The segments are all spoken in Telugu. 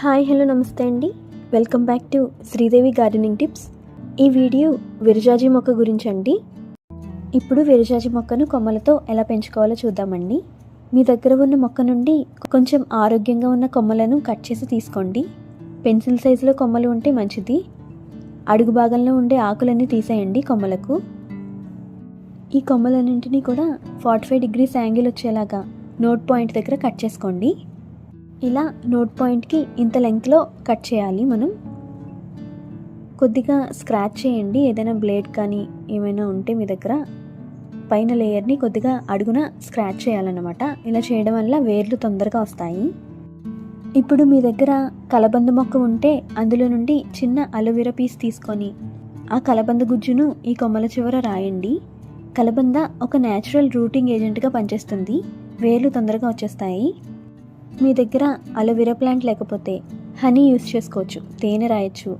హాయ్ హలో నమస్తే అండి. Welcome back to Sridevi gardening tips. ఈ వీడియో విరజాజి మొక్క గురించి అండి ఇప్పుడు విరజాజి మొక్కను కొమ్మలతో ఎలా పెంచుకోవాలో చూద్దామండి. మీ దగ్గర ఉన్న మొక్క నుండి కొంచెం ఆరోగ్యంగా ఉన్న కొమ్మలను కట్ చేసి తీసుకోండి. పెన్సిల్ సైజులో కొమ్మలు ఉంటే మంచిది. అడుగు భాగంలో ఉండే ఆకులన్నీ తీసేయండి కొమ్మలకు. ఈ కొమ్మలన్నింటినీ కూడా ఫార్టీ ఫైవ్ డిగ్రీస్ యాంగిల్ వచ్చేలాగా నోట్ పాయింట్ దగ్గర కట్ చేసుకోండి. ఇలా నోట్ పాయింట్కి ఇంత లెంగ్త్లో కట్ చేయాలి మనం. కొద్దిగా స్క్రాచ్ చేయండి. ఏదైనా బ్లేడ్ కానీ ఏమైనా ఉంటే మీ దగ్గర. పైన లేయర్ని కొద్దిగా అడుగున స్క్రాచ్ చేయాలన్నమాట. ఇలా చేయడం వల్ల వేర్లు తొందరగా వస్తాయి. ఇప్పుడు మీ దగ్గర కలబంద మొక్క ఉంటే అందులో నుండి చిన్న అలోవెరా పీస్ తీసుకొని ఆ కలబంద గుజ్జును ఈ కొమ్మల చివర రాయండి. కలబంద ఒక న్యాచురల్ రూటింగ్ ఏజెంట్గా పనిచేస్తుంది. వేర్లు తొందరగా వచ్చేస్తాయి. మీ దగ్గర అలోవెరా ప్లాంట్ లేకపోతే హనీ యూస్ చేసుకోవచ్చు తేనె రాయొచ్చు.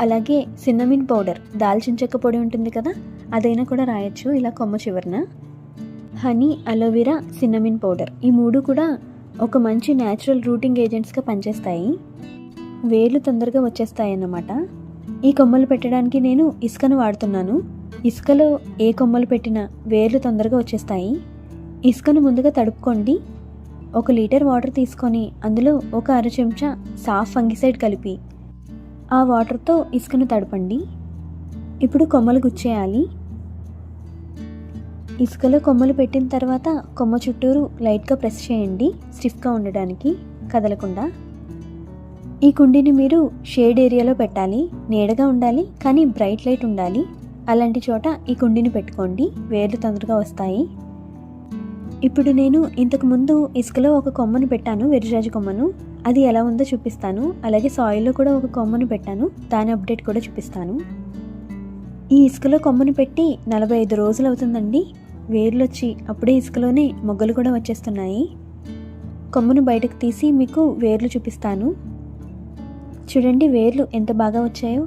అలాగే సిన్నమిన్ పౌడర్ దాల్చిన చెక్క పొడి ఉంటుంది కదా అదైనా కూడా రాయొచ్చు ఇలా కొమ్మ చివరన. హనీ అలోవెరా సిన్నమిన్ పౌడర్ ఈ మూడు కూడా ఒక మంచి న్యాచురల్ రూటింగ్ ఏజెంట్స్గా పనిచేస్తాయి. వేర్లు తొందరగా వచ్చేస్తాయి అన్నమాట ఈ కొమ్మలు పెట్టడానికి నేను ఇసుకను వాడుతున్నాను. ఇసుకలో ఏ కొమ్మలు పెట్టినా వేర్లు తొందరగా వచ్చేస్తాయి. ఇసుకను ముందుగా తడుపుకోండి. ఒక లీటర్ వాటర్ తీసుకొని అందులో ఒక అర చెంచా సాఫ్ ఫంగిసైడ్ కలిపి ఆ వాటర్తో ఇసుకను తడపండి. ఇప్పుడు కొమ్మలు గుచ్చేయాలి. ఇసుకలో కొమ్మలు పెట్టిన తర్వాత కొమ్మ చుట్టూరు లైట్గా ప్రెస్ చేయండి స్టిఫ్గా ఉండడానికి కదలకుండా. ఈ కుండీని మీరు షేడ్ ఏరియాలో పెట్టాలి నీడగా ఉండాలి కానీ బ్రైట్ లైట్ ఉండాలి. అలాంటి చోట ఈ కుండీని పెట్టుకోండి వేర్లు తొందరగా వస్తాయి. ఇప్పుడు నేను ఇంతకు ముందు ఇసుకలో ఒక కొమ్మను పెట్టాను వెర్రిరాజు కొమ్మను. అది ఎలా ఉందో చూపిస్తాను. అలాగే సాయిల్లో కూడా ఒక కొమ్మను పెట్టాను. దాని అప్డేట్ కూడా చూపిస్తాను. ఈ ఇసుకలో కొమ్మను పెట్టి నలభై ఐదు రోజులు అవుతుందండి. వేర్లు వచ్చి అప్పుడే ఇసుకలోనే మొగ్గలు కూడా వచ్చేస్తున్నాయి. కొమ్మను బయటకు తీసి మీకు వేర్లు చూపిస్తాను. చూడండి వేర్లు ఎంత బాగా వచ్చాయో.